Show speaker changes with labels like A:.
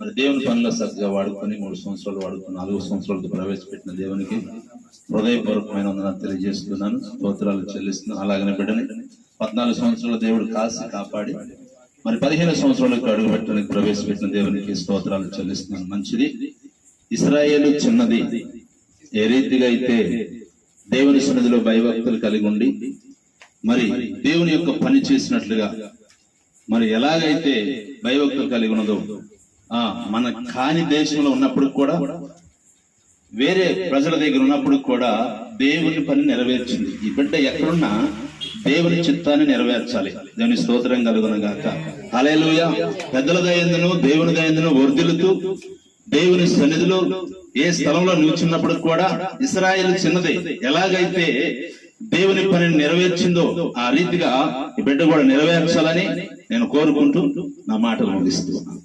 A: మరి దేవుని పనిలో సరిగ్గా వాడుకొని మూడు సంవత్సరాలు వాడుకొని నాలుగు సంవత్సరాలతో ప్రవేశపెట్టిన దేవునికి హృదయపూర్వకమైన వందనాలు తెలియజేస్తున్నాను. స్తోత్రాలు చెల్లిస్తున్నాను. అలాగనే బిడ్డని పద్నాలుగు సంవత్సరాల దేవుడు కాసి కాపాడి మరి పదిహేను సంవత్సరాలకు అడుగు పెట్టడానికి ప్రవేశపెట్టిన దేవునికి స్తోత్రాలు చెల్లిస్తున్నాను. మంచిది. ఇస్రాయేల్ చిన్నది. ఏ రీతిగా అయితే దేవుని సన్నిధిలో భయభక్తులు కలిగి ఉండి మరి దేవుని యొక్క పని చేసినట్లుగా మరి ఎలాగైతే భయభక్తులు కలిగి ఉన్నదో ఆ మన కాని దేశంలో ఉన్నప్పుడు కూడా వేరే ప్రజల దగ్గర ఉన్నప్పుడు కూడా దేవుని పని నెరవేర్చింది. ఈ బిడ్డ ఎక్కడున్నా దేవుని చిత్తాన్ని నెరవేర్చాలి. దేవుని స్తోత్రం కలుగునగాక. అలేలుయ పెద్దల దయందును దేవుని దయందును వర్ధిల్లుతూ దేవుని సన్నిధిలో ఏ స్థలంలో నిల్చున్నప్పుడు కూడా ఇస్రాయేల్ చిన్నది ఎలాగైతే దేవుని పనిని నెరవేర్చిందో ఆ రీతిగా ఈ బిడ్డ కూడా నెరవేర్చాలని నేను కోరుకుంటూ నా మాటలు ముగిస్తున్నాను.